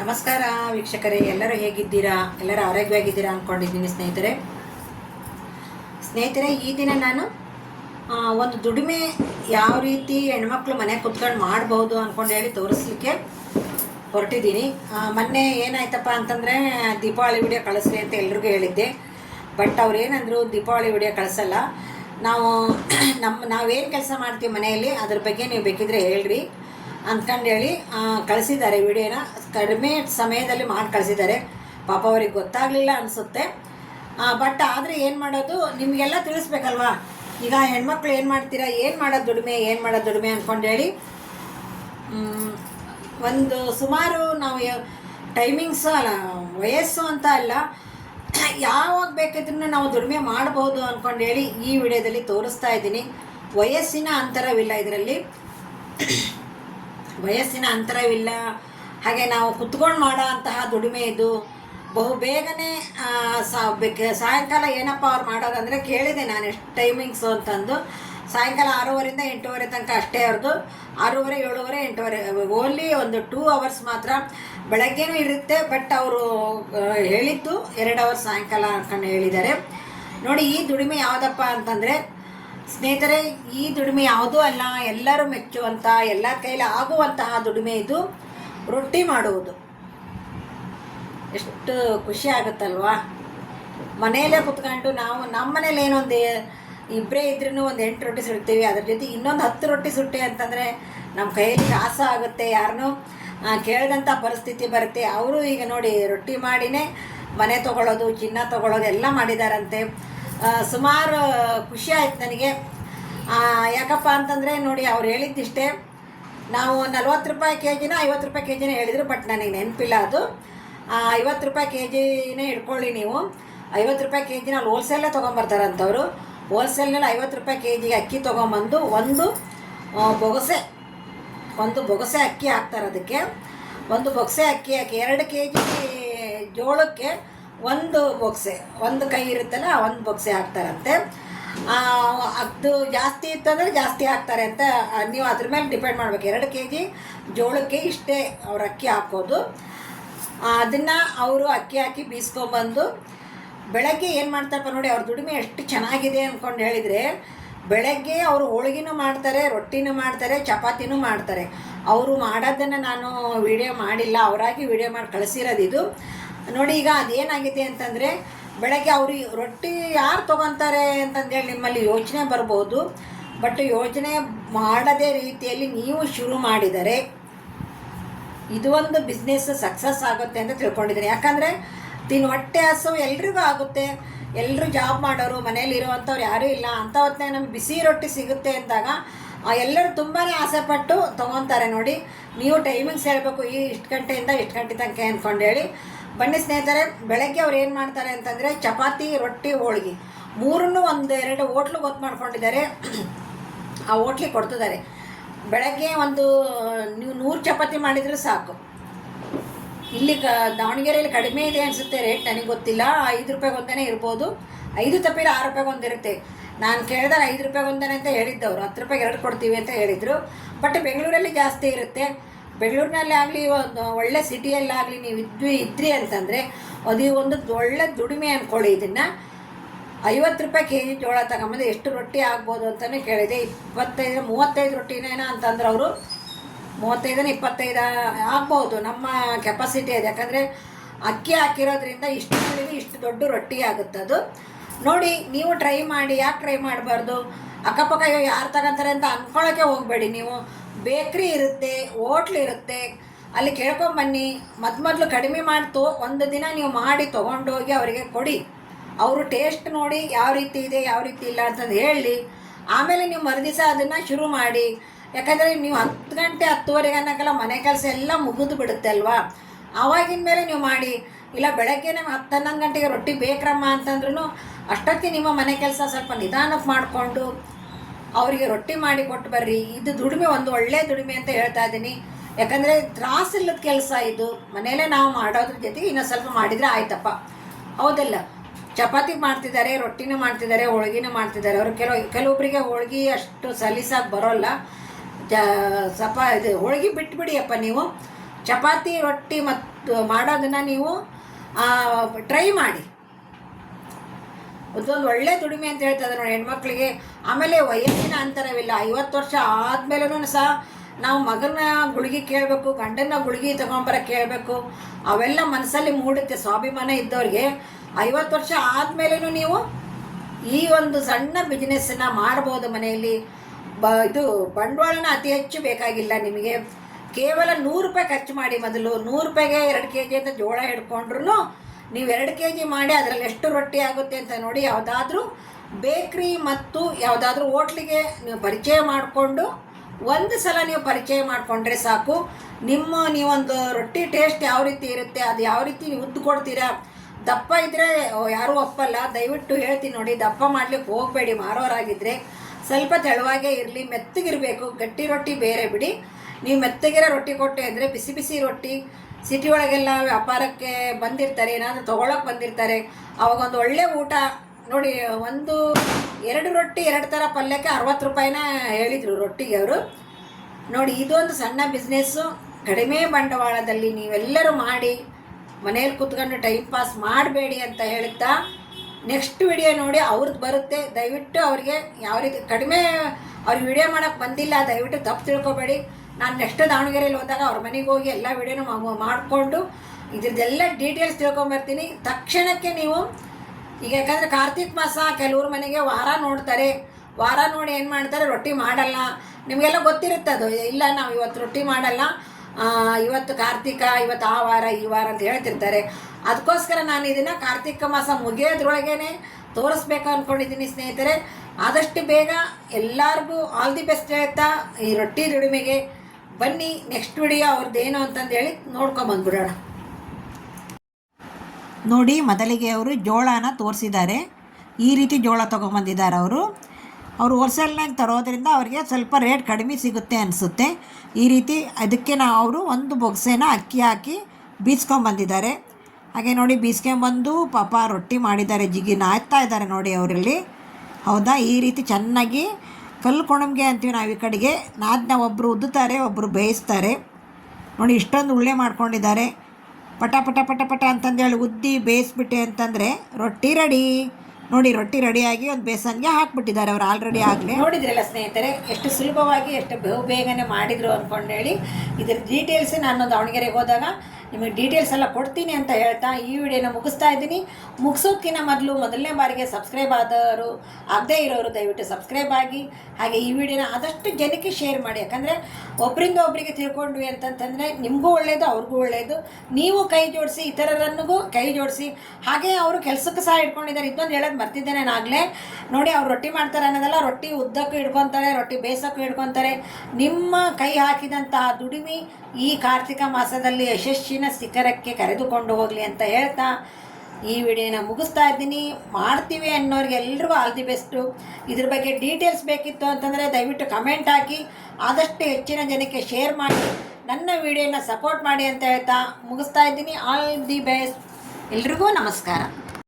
ನಮಸ್ಕಾರ ವೀಕ್ಷಕರೇ, ಎಲ್ಲರೂ ಹೇಗಿದ್ದೀರಾ? ಎಲ್ಲರೂ ಆರೋಗ್ಯವಾಗಿದ್ದೀರಾ ಅಂದ್ಕೊಂಡಿದ್ದೀನಿ ಸ್ನೇಹಿತರೆ. ಸ್ನೇಹಿತರೆ, ಈ ದಿನ ನಾನು ಒಂದು ದುಡಿಮೆ ಯಾವ ರೀತಿ ಹೆಣ್ಮಕ್ಳು ಮನೆ ಕುತ್ಕೊಂಡು ಮಾಡ್ಬೋದು ಅಂದ್ಕೊಂಡು ಹೇಳಿ ತೋರಿಸ್ಲಿಕ್ಕೆ ಹೊರಟಿದ್ದೀನಿ. ಮೊನ್ನೆ ಏನಾಯ್ತಪ್ಪ ಅಂತಂದರೆ, ದೀಪಾವಳಿ ವಿಡಿಯೋ ಕಳಿಸ್ರಿ ಅಂತ ಎಲ್ರಿಗೂ ಹೇಳಿದ್ದೆ. ಬಟ್ ಅವ್ರು ಏನಂದರು, ದೀಪಾವಳಿ ವಿಡಿಯೋ ಕಳಿಸಲ್ಲ. ನಾವು, ನಮ್ಮ, ನಾವೇನು ಕೆಲಸ ಮಾಡ್ತೀವಿ ಮನೆಯಲ್ಲಿ, ಅದ್ರ ಬಗ್ಗೆ ನೀವು ಬೇಕಿದ್ರೆ ಹೇಳ್ರಿ. ಅಂದ್ಕೊಂಡು ಹೇಳಿ ಆ, ಕಳಿಸಿದ್ದಾರೆ ವಿಡಿಯೋನ. ಕಡಿಮೆ ಸಮಯದಲ್ಲಿ ಮಾಡಿ ಕಳಿಸಿದ್ದಾರೆ. ಪಾಪ ಅವ್ರಿಗೆ ಗೊತ್ತಾಗಲಿಲ್ಲ ಅನಿಸುತ್ತೆ. ಬಟ್ ಆದರೆ ಏನು ಮಾಡೋದು? ನಿಮಗೆಲ್ಲ ತಿಳಿಸ್ಬೇಕಲ್ವಾ? ಈಗ ಹೆಣ್ಮಕ್ಳು ಏನು ಮಾಡ್ತೀರಾ? ಏನು ಮಾಡೋದು ದುಡಿಮೆ? ಏನು ಮಾಡೋದು ದುಡಿಮೆ ಅಂದ್ಕೊಂಡೇಳಿ ಒಂದು ಸುಮಾರು ನಾವು ಟೈಮಿಂಗ್ಸು ಅಲ್ಲ ವಯಸ್ಸು ಅಂತ ಅಲ್ಲ ಯಾವಾಗ ಬೇಕಿದ್ರೂ ನಾವು ದುಡಿಮೆ ಮಾಡಬಹುದು ಅಂದ್ಕೊಂಡು ಹೇಳಿ ಈ ವಿಡಿಯೋದಲ್ಲಿ ತೋರಿಸ್ತಾ ಇದ್ದೀನಿ. ವಯಸ್ಸಿನ ಅಂತರವಿಲ್ಲ ಇದರಲ್ಲಿ. ವಯಸ್ಸಿನ ಅಂತರವಿಲ್ಲ. ಹಾಗೆ ನಾವು ಕುತ್ಕೊಂಡು ಮಾಡೋ ಅಂತಹ ದುಡಿಮೆ ಇದು. ಬಹು ಬೇಗನೆ ಸಾಯಂಕಾಲ ಏನಪ್ಪ ಅವ್ರು ಮಾಡೋದಂದರೆ ಕೇಳಿದೆ ನಾನು ಎಷ್ಟು ಟೈಮಿಂಗ್ಸು ಅಂತಂದು. ಸಾಯಂಕಾಲ ಆರೂವರೆಯಿಂದ ಎಂಟೂವರೆ ತನಕ ಅಷ್ಟೇ ಅವ್ರದ್ದು ಆರೂವರೆ, ಏಳುವರೆ, ಎಂಟೂವರೆ, ಓನ್ಲಿ ಒಂದು ಟೂ ಅವರ್ಸ್ ಮಾತ್ರ ಬೆಳಗ್ಗೆನೂ ಇರುತ್ತೆ, ಬಟ್ ಅವರು ಹೇಳಿದ್ದು ಎರಡು ಅವರ್ಸ್ ಸಾಯಂಕಾಲ ಅನ್ಕೊಂಡು ಹೇಳಿದ್ದಾರೆ. ನೋಡಿ ಈ ದುಡಿಮೆ ಯಾವುದಪ್ಪ ಅಂತಂದರೆ ಸ್ನೇಹಿತರೆ, ಈ ದುಡಿಮೆ ಯಾವುದೂ ಅಲ್ಲ, ಎಲ್ಲರೂ ಮೆಚ್ಚುವಂಥ ಎಲ್ಲ ಕೈಲಿ ಆಗುವಂತಹ ದುಡಿಮೆ ಇದು. ರೊಟ್ಟಿ ಮಾಡುವುದು. ಎಷ್ಟು ಖುಷಿ ಆಗುತ್ತಲ್ವಾ? ಮನೆಯಲ್ಲೇ ಕುತ್ಕೊಂಡು ನಾವು ನಮ್ಮ ಮನೇಲಿ ಏನೊಂದು ಇಬ್ಬರೇ ಇದ್ರೂ ಒಂದು ಎಂಟು ರೊಟ್ಟಿ ಸುಡ್ತೀವಿ. ಅದ್ರ ಜೊತೆ ಇನ್ನೊಂದು ಹತ್ತು ರೊಟ್ಟಿ ಸುಟ್ಟೆ ಅಂತಂದರೆ ನಮ್ಮ ಕೈಯಲ್ಲಿ ಕಾಸ ಆಗುತ್ತೆ ಯಾರನ್ನೂ ಕೇಳಿದಂಥ ಪರಿಸ್ಥಿತಿ ಬರುತ್ತೆ. ಅವರು ಈಗ ನೋಡಿ ರೊಟ್ಟಿ ಮಾಡಿನೇ ಮನೆ ತೊಗೊಳ್ಳೋದು ಚಿನ್ನ ತೊಗೊಳ್ಳೋದು ಎಲ್ಲ ಮಾಡಿದಾರಂತೆ. ಸುಮಾರು ಖುಷಿ ಆಯ್ತು ನನಗೆ. ಯಾಕಪ್ಪ ಅಂತಂದರೆ ನೋಡಿ ಅವ್ರು ಹೇಳಿದ್ದಿಷ್ಟೇ, ನಾವು ನಲ್ವತ್ತು ರೂಪಾಯಿ ಕೆ ಜಿನ ಐವತ್ತು ರೂಪಾಯಿ ಕೆ ಜಿನ ಹೇಳಿದರು, ಬಟ್ ನನಗೆ ನೆನಪಿಲ್ಲ ಅದು. ಐವತ್ತು ರೂಪಾಯಿ ಕೆ ಜಿನೇ ಇಟ್ಕೊಳ್ಳಿ ನೀವು. ಐವತ್ತು ರೂಪಾಯಿ ಕೆ ಜಿನ ಅಲ್ಲಿ ಹೋಲ್ಸೇಲೇ ತೊಗೊಂಬರ್ತಾರಂಥವ್ರು ಹೋಲ್ಸೇಲ್ನಲ್ಲಿ ಐವತ್ತು ರೂಪಾಯಿ ಕೆ ಜಿಗೆ ಅಕ್ಕಿ ತೊಗೊಂಬಂದು ಒಂದು ಬೊಗಸೆ ಒಂದು ಬೊಗಸೆ ಅಕ್ಕಿ ಹಾಕ್ತಾರೆ ಅದಕ್ಕೆ. ಒಂದು ಬೊಗಸೆ ಅಕ್ಕಿ ಹಾಕಿ ಎರಡು ಕೆ ಜಿ ಜೋಳಕ್ಕೆ ಒಂದು ಬೊಕ್ಸೆ ಒಂದು ಕೈ ಇರುತ್ತಲ್ಲ ಒಂದು ಬೊಕ್ಸೆ ಹಾಕ್ತಾರಂತೆ. ಆ, ಅದು ಜಾಸ್ತಿ ಇತ್ತಂದರೆ ಜಾಸ್ತಿ ಹಾಕ್ತಾರೆ ಅಂತ ನೀವು ಅದ್ರ ಮೇಲೆ ಡಿಪೆಂಡ್ ಮಾಡ್ಬೇಕು. ಎರಡು ಕೆ ಜಿ ಜೋಳಕ್ಕೆ ಇಷ್ಟೇ ಅವ್ರು ಅಕ್ಕಿ ಹಾಕೋದು. ಅದನ್ನು ಅವರು ಅಕ್ಕಿ ಹಾಕಿ ಬೀಸ್ಕೊಂಬಂದು ಬೆಳಗ್ಗೆ ಏನು ಮಾಡ್ತಾರಪ್ಪ ನೋಡಿ ಅವ್ರ ದುಡಿಮೆ ಎಷ್ಟು ಚೆನ್ನಾಗಿದೆ ಅಂದ್ಕೊಂಡು ಹೇಳಿದರೆ ಬೆಳಗ್ಗೆ ಅವರು ಹೋಳಿಗೆನೂ ಮಾಡ್ತಾರೆ ರೊಟ್ಟಿನೂ ಮಾಡ್ತಾರೆ ಚಪಾತಿನೂ ಮಾಡ್ತಾರೆ. ಅವರು ಮಾಡೋದನ್ನು ನಾನು ವಿಡಿಯೋ ಮಾಡಿಲ್ಲ ಅವರಾಗಿ ವಿಡಿಯೋ ಮಾಡಿ ಕಳಿಸಿರೋದು ಇದು. ನೋಡಿ ಈಗ ಅದೇನಾಗಿದೆ ಅಂತಂದರೆ ಬೆಳಗ್ಗೆ ಅವರು ರೊಟ್ಟಿ ಯಾರು ತೊಗೊತಾರೆ ಅಂತಂದೇಳಿ ನಿಮ್ಮಲ್ಲಿ ಯೋಚನೆ ಬರ್ಬೋದು. ಬಟ್ ಯೋಚನೆ ಮಾಡದೇ ರೀತಿಯಲ್ಲಿ ನೀವು ಶುರು ಮಾಡಿದರೆ ಇದು ಒಂದು ಬಿಸ್ನೆಸ್ ಸಕ್ಸಸ್ ಆಗುತ್ತೆ ಅಂತ ತಿಳ್ಕೊಂಡಿದ್ದೀನಿ. ಯಾಕಂದರೆ ತಿನ್ ಹೊಟ್ಟೆ ಹಸು ಎಲ್ರಿಗೂ ಆಗುತ್ತೆ. ಎಲ್ಲರೂ ಜಾಬ್ ಮಾಡೋರು, ಮನೇಲಿ ಇರುವಂಥವ್ರು ಯಾರೂ ಇಲ್ಲ. ಅಂಥ ಹೊತ್ತಿನಾಗ ನಮ್ಗೆ ಬಿಸಿ ರೊಟ್ಟಿ ಸಿಗುತ್ತೆ ಅಂದಾಗ ಎಲ್ಲರೂ ತುಂಬಾ ಆಸೆಪಟ್ಟು ತೊಗೊತಾರೆ ನೋಡಿ. ನೀವು ಟೈಮಿಂಗ್ಸ್ ಹೇಳಬೇಕು, ಈ ಇಷ್ಟು ಗಂಟೆಯಿಂದ ಇಷ್ಟು ಗಂಟೆ ತನಕ ಅಂದ್ಕೊಂಡು ಹೇಳಿ ಬನ್ನಿ ಸ್ನೇಹಿತರೆ, ಬೆಳಗ್ಗೆ ಅವ್ರು ಏನು ಮಾಡ್ತಾರೆ ಅಂತಂದರೆ ಚಪಾತಿ, ರೊಟ್ಟಿ, ಹೋಳಿಗೆ. ಮೂರನ್ನು ಒಂದು ಎರಡು ಹೋಟ್ಲು ಗೊತ್ತು ಮಾಡ್ಕೊಂಡಿದ್ದಾರೆ. ಆ ಹೋಟ್ಲಿಗೆ ಕೊಡ್ತಿದ್ದಾರೆ. ಬೆಳಗ್ಗೆ ಒಂದು, ನೀವು ನೂರು ಚಪಾತಿ ಮಾಡಿದರೂ ಸಾಕು. ಇಲ್ಲಿ ಕ ದಾವಣಗೆರೆಯಲ್ಲಿ ಕಡಿಮೆ ಇದೆ ಅನಿಸುತ್ತೆ ರೇಟ್, ನನಗೆ ಗೊತ್ತಿಲ್ಲ. ಐದು ರೂಪಾಯಿಗೆ ಒಂದೇ ಇರ್ಬೋದು. ಐದು ತಪ್ಪಿಲ್ಲ ಆರು ರೂಪಾಯಿಗೆ ಇರುತ್ತೆ. ನಾನು ಕೇಳಿದಾಗ ಐದು ರೂಪಾಯಿಗೆ ಒಂದೇ ಅಂತ ಹೇಳಿದ್ದವರು. ಹತ್ತು ರೂಪಾಯಿಗೆ ಎರಡು ಕೊಡ್ತೀವಿ ಅಂತ ಹೇಳಿದರು. ಬಟ್ ಬೆಂಗಳೂರಲ್ಲಿ ಜಾಸ್ತಿ ಇರುತ್ತೆ. ಬೆಂಗಳೂರಿನಲ್ಲಿ ಆಗಲಿ, ಒಂದು ಒಳ್ಳೆ ಸಿಟಿಯಲ್ಲಾಗಲಿ ನೀವು ಇದ್ವಿ, ಇದ್ರಿ ಅಂತಂದರೆ ಅದು ಒಂದು ಒಳ್ಳೆ ದುಡಿಮೆ ಅಂದ್ಕೊಳ್ಳಿ ಇದನ್ನು ಐವತ್ತು ರೂಪಾಯಿ ಕೆ ಜಿ ಜೋಳ ತಗೊಂಬಂದು ಎಷ್ಟು ರೊಟ್ಟಿ ಆಗ್ಬೋದು ಅಂತಲೇ ಕೇಳಿದೆ. ಇಪ್ಪತ್ತೈದು, ಮೂವತ್ತೈದು ರೊಟ್ಟಿನೇನ ಅಂತಂದ್ರೆ ಅವರು ಮೂವತ್ತೈದನ ಇಪ್ಪತ್ತೈದು ಆಗ್ಬೋದು. ನಮ್ಮ ಕೆಪಾಸಿಟಿ ಇದೆ ಯಾಕಂದರೆ ಅಕ್ಕಿ ಹಾಕಿರೋದ್ರಿಂದ ಇಷ್ಟು ಇಷ್ಟು ದೊಡ್ಡ ರೊಟ್ಟಿ ಆಗುತ್ತೆ ಅದು. ನೋಡಿ, ನೀವು ಟ್ರೈ ಮಾಡಿ, ಯಾಕೆ ಟ್ರೈ ಮಾಡಬಾರ್ದು? ಅಕ್ಕಪಕ್ಕ ಯಾರು ತಗೊಂತಾರೆ ಅಂತ ಅಂದ್ಕೊಳ್ಳೋಕ್ಕೆ ಹೋಗಬೇಡಿ ನೀವು. ಬೇಕ್ರಿ ಇರುತ್ತೆ ಇರುತ್ತೆ, ಅಲ್ಲಿ ಕೇಳ್ಕೊಂಬನ್ನಿ ಮೊದ್ ಮೊದಲು ಕಡಿಮೆ ಮಾಡ್ತು, ಒಂದು ದಿನ ನೀವು ಮಾಡಿ ತೊಗೊಂಡೋಗಿ ಅವರಿಗೆ ಕೊಡಿ. ಅವರು ಟೇಸ್ಟ್ ನೋಡಿ ಯಾವ ರೀತಿ ಇದೆ, ಯಾವ ರೀತಿ ಇಲ್ಲ ಅಂತಂದು ಹೇಳಿ. ಆಮೇಲೆ ನೀವು ಮರುದಿವಸ ಅದನ್ನು ಶುರು ಮಾಡಿ. ಯಾಕಂದರೆ ನೀವು ಹತ್ತು ಗಂಟೆ, ಹತ್ತುವರೆಗೆ ಅನ್ನೋಕ್ಕೆಲ್ಲ ಮನೆ ಕೆಲಸ ಎಲ್ಲ ಮುಗಿದು ಬಿಡುತ್ತೆ ಅಲ್ವಾ? ಆವಾಗಿನ ಮೇಲೆ ನೀವು ಮಾಡಿ. ಇಲ್ಲ ಬೆಳಗ್ಗೆ ನಮ್ಗೆ ಹತ್ತು ಹನ್ನೊಂದು ಗಂಟೆಗೆ ರೊಟ್ಟಿ ಬೇಕ್ರಮ್ಮ ಅಂತಂದ್ರೂ ಅಷ್ಟೊತ್ತಿಗೆ ನಿಮ್ಮ ಮನೆ ಕೆಲಸ ಸ್ವಲ್ಪ ನಿಧಾನಕ್ಕೆ ಮಾಡಿಕೊಂಡು ಅವರಿಗೆ ರೊಟ್ಟಿ ಮಾಡಿ ಕೊಟ್ಟು ಬರ್ರಿ. ಇದು ದುಡಿಮೆ, ಒಂದು ಒಳ್ಳೆ ದುಡಿಮೆ ಅಂತ ಹೇಳ್ತಾ ಇದ್ದೀನಿ ಯಾಕಂದರೆ ತ್ರಾಸಿಲ್ಲದ ಕೆಲಸ ಇದು. ಮನೆಯಲ್ಲೇ ನಾವು ಮಾಡೋದ್ರ ಜೊತೆಗೆ ಇನ್ನೂ ಸ್ವಲ್ಪ ಮಾಡಿದರೆ ಆಯ್ತಪ್ಪ. ಹೌದಲ್ಲ? ಚಪಾತಿ ಮಾಡ್ತಿದ್ದಾರೆ, ರೊಟ್ಟಿನೂ ಮಾಡ್ತಿದ್ದಾರೆ, ಹೋಳ್ಗಿನೂ ಮಾಡ್ತಿದ್ದಾರೆ. ಅವರು ಕೆಲವು ಕೆಲವೊಬ್ಬರಿಗೆ ಹೋಳ್ಗೆ ಅಷ್ಟು ಸಲೀಸಾಗಿ ಬರೋಲ್ಲ. ಜ ಸಪ ಇದು ಹೋಳ್ಗೆ ಬಿಟ್ಬಿಡಿಯಪ್ಪ ನೀವು. ಚಪಾತಿ, ರೊಟ್ಟಿ ಮತ್ತು ಮಾಡೋದನ್ನು ನೀವು ಟ್ರೈ ಮಾಡಿ. ಅದೊಂದು ಒಳ್ಳೆ ದುಡಿಮೆ ಅಂತ ಹೇಳ್ತಾರೆ ನೋಡಿ ಹೆಣ್ಮಕ್ಳಿಗೆ. ಆಮೇಲೆ ವಯಸ್ಸಿನ ಅಂತರವಿಲ್ಲ, ಐವತ್ತು ವರ್ಷ ಆದಮೇಲೂ ಸಹ ನಾವು ಮಗನ ಗುಳಿಗೆ ಕೇಳಬೇಕು, ಗಂಡನ ಗುಳಿಗೆ ತೊಗೊಂಬರ ಕೇಳಬೇಕು. ಅವೆಲ್ಲ ಮನಸ್ಸಲ್ಲಿ ಮೂಡುತ್ತೆ. ಸ್ವಾಭಿಮಾನ ಇದ್ದವ್ರಿಗೆ ಐವತ್ತು ವರ್ಷ ಆದಮೇಲೂ ನೀವು ಈ ಒಂದು ಸಣ್ಣ ಬಿಸ್ನೆಸ್ಸನ್ನು ಮಾಡ್ಬೋದು ಮನೆಯಲ್ಲಿ. ಬ, ಇದು ಬಂಡವಾಳನ ಅತಿ ಹೆಚ್ಚು ಬೇಕಾಗಿಲ್ಲ ನಿಮಗೆ. ಕೇವಲ ನೂರು ರೂಪಾಯಿ ಖರ್ಚು ಮಾಡಿ ಮೊದಲು. ನೂರು ರೂಪಾಯಿಗೆ ಎರಡು ಕೆ ಜಿ ಅಂತ ಜೋಳ ಹಿಡ್ಕೊಂಡ್ರು ನೀವು ಎರಡು ಕೆ ಜಿ ಮಾಡಿ ಅದರಲ್ಲಿ ಎಷ್ಟು ರೊಟ್ಟಿ ಆಗುತ್ತೆ ಅಂತ ನೋಡಿ ಯಾವುದಾದ್ರೂ ಬೇಕ್ರಿ ಮತ್ತು ಯಾವುದಾದ್ರೂ ಹೋಟ್ಲಿಗೆ ನೀವು ಪರಿಚಯ ಮಾಡಿಕೊಂಡು ಒಂದು ಸಲ ನೀವು ಪರಿಚಯ ಮಾಡಿಕೊಂಡ್ರೆ ಸಾಕು. ನಿಮ್ಮ ನೀವೊಂದು ರೊಟ್ಟಿ ಟೇಸ್ಟ್ ಯಾವ ರೀತಿ ಇರುತ್ತೆ, ಅದು ಯಾವ ರೀತಿ ನೀವು ಉದ್ದು ಕೊಡ್ತೀರಾ ದಪ್ಪ ಇದ್ದರೆ ಯಾರೂ ಒಪ್ಪಲ್ಲ. ದಯವಿಟ್ಟು ಹೇಳ್ತೀನಿ ನೋಡಿ, ದಪ್ಪ ಮಾಡ್ಲಿಕ್ಕೆ ಹೋಗಬೇಡಿ ಮಾರೋರಾಗಿದ್ದರೆ ಸ್ವಲ್ಪ ತೆಳುವಾಗೇ ಇರಲಿ, ಮೆತ್ತಗಿರಬೇಕು. ಗಟ್ಟಿ ರೊಟ್ಟಿ ಬೇರೆ ಬಿಡಿ. ನೀವು ಮೆತ್ತಗಿರೋ ರೊಟ್ಟಿ ಕೊಟ್ಟೆ ಅಂದರೆ ಬಿಸಿ ಬಿಸಿ ರೊಟ್ಟಿ ಸಿಟಿ ಒಳಗೆಲ್ಲ ವ್ಯಾಪಾರಕ್ಕೆ ಬಂದಿರ್ತಾರೆ, ಏನಾದರೂ ತೊಗೊಳಕ್ಕೆ ಬಂದಿರ್ತಾರೆ. ಅವಾಗೊಂದು ಒಳ್ಳೆ ಊಟ. ನೋಡಿ, ಒಂದು ಎರಡು ರೊಟ್ಟಿ ಎರಡು ಥರ ಪಲ್ಯಕ್ಕೆ ಅರವತ್ತು ರೂಪಾಯಿನ ಹೇಳಿದರು ರೊಟ್ಟಿಗೆ ಅವರು. ನೋಡಿ, ಇದೊಂದು ಸಣ್ಣ ಬಿಸ್ನೆಸ್ಸು ಕಡಿಮೆ ಬಂಡವಾಳದಲ್ಲಿ ನೀವೆಲ್ಲರೂ ಮಾಡಿ, ಮನೇಲಿ ಕೂತ್ಕೊಂಡು ಟೈಮ್ ಪಾಸ್ ಮಾಡಬೇಡಿ ಅಂತ ಹೇಳ್ತಾ ನೆಕ್ಸ್ಟ್ ವಿಡಿಯೋ ನೋಡಿ ಅವ್ರದ್ದು ಬರುತ್ತೆ. ದಯವಿಟ್ಟು ಅವರಿಗೆ ಯಾವ ರೀತಿ ಕಡಿಮೆ, ಅವ್ರಿಗೆ ವಿಡಿಯೋ ಮಾಡೋಕ್ಕೆ ಬಂದಿಲ್ಲ. ದಯವಿಟ್ಟು ತಪ್ಪು ತಿಳ್ಕೊಬೇಡಿ. ನಾನು ನೆಕ್ಸ್ಟ್ ದಾವಣಗೆರೆಯಲ್ಲಿ ಹೋದಾಗ ಅವ್ರ ಮನೆಗೆ ಹೋಗಿ ಎಲ್ಲ ವಿಡಿಯೋನು ಮಾಡಿಕೊಂಡು ಇದ್ರದ್ದೆಲ್ಲ ಡೀಟೇಲ್ಸ್ ತಿಳ್ಕೊಂಬರ್ತೀನಿ ತಕ್ಷಣಕ್ಕೆ ನೀವು ಈಗ ಯಾಕಂದರೆ ಕಾರ್ತಿಕ್ ಮಾಸ ಕೆಲವ್ರ ಮನೆಗೆ ವಾರ ನೋಡ್ತಾರೆ. ವಾರ ನೋಡಿ ಏನು ಮಾಡ್ತಾರೆ? ರೊಟ್ಟಿ ಮಾಡಲ್ಲ. ನಿಮಗೆಲ್ಲ ಗೊತ್ತಿರುತ್ತೆ ಅದು. ಇಲ್ಲ, ನಾವು ಇವತ್ತು ರೊಟ್ಟಿ ಮಾಡಲ್ಲ. ಇವತ್ತು ಕಾರ್ತಿಕ, ಇವತ್ತು ಆ ವಾರ, ಈ ವಾರ ಅಂತ ಹೇಳ್ತಿರ್ತಾರೆ. ಅದಕ್ಕೋಸ್ಕರ ನಾನು ಇದನ್ನು ಕಾರ್ತಿಕ ಮಾಸ ಮುಗಿಯೋದ್ರೊಳಗೇ ತೋರಿಸ್ಬೇಕು ಅಂದ್ಕೊಂಡಿದ್ದೀನಿ ಸ್ನೇಹಿತರೆ. ಆದಷ್ಟು ಬೇಗ ಎಲ್ಲರಿಗೂ ಆಲ್ ದಿ ಬೆಸ್ಟ್ ಹೇಳ್ತಾ ಈ ರೊಟ್ಟಿ ದುಡಿಮೆಗೆ ಬನ್ನಿ ನೆಕ್ಸ್ಟ್ ವಿಡಿಯೋ ಅವ್ರದ್ದು ಏನು ಅಂತಂದು ಹೇಳಿ ನೋಡ್ಕೊಂಬಂದ್ಬಿಡೋಣ ನೋಡಿ, ಮೊದಲಿಗೆ ಅವರು ಜೋಳನ ತೋರಿಸಿದ್ದಾರೆ. ಈ ರೀತಿ ಜೋಳ ತೊಗೊಂಬಂದಿದ್ದಾರೆ ಅವರು. ಅವರು ಹೋಲ್ಸೇಲ್ನಾಗ ತರೋದ್ರಿಂದ ಅವರಿಗೆ ಸ್ವಲ್ಪ ರೇಟ್ ಕಡಿಮೆ ಸಿಗುತ್ತೆ ಅನಿಸುತ್ತೆ. ಈ ರೀತಿ ಅದಕ್ಕೆ ನಾವು ಅವರು ಒಂದು ಬೊಗ್ಸೆನ ಅಕ್ಕಿ ಹಾಕಿ ಬೀಸ್ಕೊಂಬಂದಿದ್ದಾರೆ. ಹಾಗೆ ನೋಡಿ, ಬೀಸ್ಕೊಂಬಂದು ಪಾಪ ರೊಟ್ಟಿ ಮಾಡಿದ್ದಾರೆ. ಜಿಗಿನ ನಾಯ್ತಾ ಇದ್ದಾರೆ ನೋಡಿ ಅವರಲ್ಲಿ. ಹೌದಾ? ಈ ರೀತಿ ಚೆನ್ನಾಗಿ ಕಲ್ಲು ಕೊಣಂಗೆ ಅಂತೀವಿ ನಾವು ಈ ಕಡೆಗೆ. ನಾದನ್ನ ಒಬ್ಬರು ಉದ್ದುತ್ತಾರೆ ಒಬ್ಬರು ಬೇಯಿಸ್ತಾರೆ. ನೋಡಿ ಇಷ್ಟೊಂದು ಉಳ್ಳೆ ಮಾಡ್ಕೊಂಡಿದ್ದಾರೆ. ಪಟ ಪಟ ಪಟ ಪಟ ಅಂತಂದೇಳಿ ಉದ್ದಿ ಬೇಯಿಸ್ಬಿಟ್ಟೆ ಅಂತಂದರೆ ರೊಟ್ಟಿ ರೆಡಿ. ನೋಡಿ ರೊಟ್ಟಿ ರೆಡಿಯಾಗಿ ಒಂದು ಬೇಸನ್ಗೆ ಹಾಕ್ಬಿಟ್ಟಿದ್ದಾರೆ ಅವ್ರು ಆಲ್ರೆಡಿ ಆಗಲೇ. ನೋಡಿದ್ರಲ್ಲ ಸ್ನೇಹಿತರೆ, ಎಷ್ಟು ಸುಲಭವಾಗಿ, ಎಷ್ಟು ಬಹು ಬೇಗನೆ ಮಾಡಿದರು ಅಂದ್ಕೊಂಡೇಳಿ ಇದ್ರ ಡೀಟೇಲ್ಸ್ ನಾನು ದಾವಣಗೆರೆಗೆ ಹೋದಾಗ ನಿಮಗೆ ಡೀಟೇಲ್ಸ್ ಎಲ್ಲ ಕೊಡ್ತೀನಿ ಅಂತ ಹೇಳ್ತಾ ಈ ವಿಡಿಯೋನ ಮುಗಿಸ್ತಾ ಇದ್ದೀನಿ. ಮುಗಿಸೋಕ್ಕಿಂತ ಮೊದಲು ಮೊದಲನೇ ಬಾರಿಗೆ ಸಬ್ಸ್ಕ್ರೈಬ್ ಆದವರು ಆಗದೇ ಇರೋರು ದಯವಿಟ್ಟು ಸಬ್ಸ್ಕ್ರೈಬ್ ಆಗಿ, ಹಾಗೆ ಈ ವಿಡಿಯೋನ ಆದಷ್ಟು ಜನಕ್ಕೆ ಶೇರ್ ಮಾಡಿ. ಯಾಕಂದರೆ ಒಬ್ಬರಿಂದ ಒಬ್ಬರಿಗೆ ತಿಳ್ಕೊಂಡ್ವಿ ಅಂತಂತಂದರೆ ನಿಮಗೂ ಒಳ್ಳೆಯದು ಅವ್ರಿಗೂ ಒಳ್ಳೆಯದು ನೀವು ಕೈ ಜೋಡಿಸಿ ಇತರರನ್ನಿಗೂ ಕೈ ಜೋಡಿಸಿ. ಹಾಗೆ ಅವರು ಕೆಲಸಕ್ಕೆ ಸಹ ಇಟ್ಕೊಂಡಿದ್ದಾರೆ. ಇದೊಂದು ಹೇಳೋದು ಬರ್ತಿದ್ದೇನೆ ನಾಗಲೇ. ನೋಡಿ ಅವ್ರು ರೊಟ್ಟಿ ಮಾಡ್ತಾರೆ ಅನ್ನೋದಲ್ಲ, ರೊಟ್ಟಿ ಉದ್ದಕ್ಕೂ ಇಟ್ಕೊತಾರೆ, ರೊಟ್ಟಿ ಬೇಯಿಸೋಕ್ಕೂ ಹಿಡ್ಕೊತಾರೆ ನಿಮ್ಮ ಕೈ ಹಾಕಿದಂತಹ ದುಡಿಮೆ ಈ ಕಾರ್ತಿಕ ಮಾಸದಲ್ಲಿ ಯಶಸ್ಸಿನ ಶಿಖರಕ್ಕೆ ಕರೆದುಕೊಂಡು ಹೋಗಲಿ ಅಂತ ಹೇಳ್ತಾ ಈ ವಿಡಿಯೋನ ಮುಗಿಸ್ತಾ ಇದ್ದೀನಿ. ಮಾಡ್ತೀವಿ ಅನ್ನೋರಿಗೆ ಎಲ್ರಿಗೂ ಆಲ್ ದಿ ಬೆಸ್ಟು. ಇದ್ರ ಬಗ್ಗೆ ಡೀಟೇಲ್ಸ್ ಬೇಕಿತ್ತು ಅಂತಂದರೆ ದಯವಿಟ್ಟು ಕಮೆಂಟ್ ಹಾಕಿ, ಆದಷ್ಟು ಹೆಚ್ಚಿನ ಜನಕ್ಕೆ ಶೇರ್ ಮಾಡಿ, ನನ್ನ ವಿಡಿಯೋನ ಸಪೋರ್ಟ್ ಮಾಡಿ ಅಂತ ಹೇಳ್ತಾ ಮುಗಿಸ್ತಾ ಇದ್ದೀನಿ. All the best. ಎಲ್ರಿಗೂ ನಮಸ್ಕಾರ.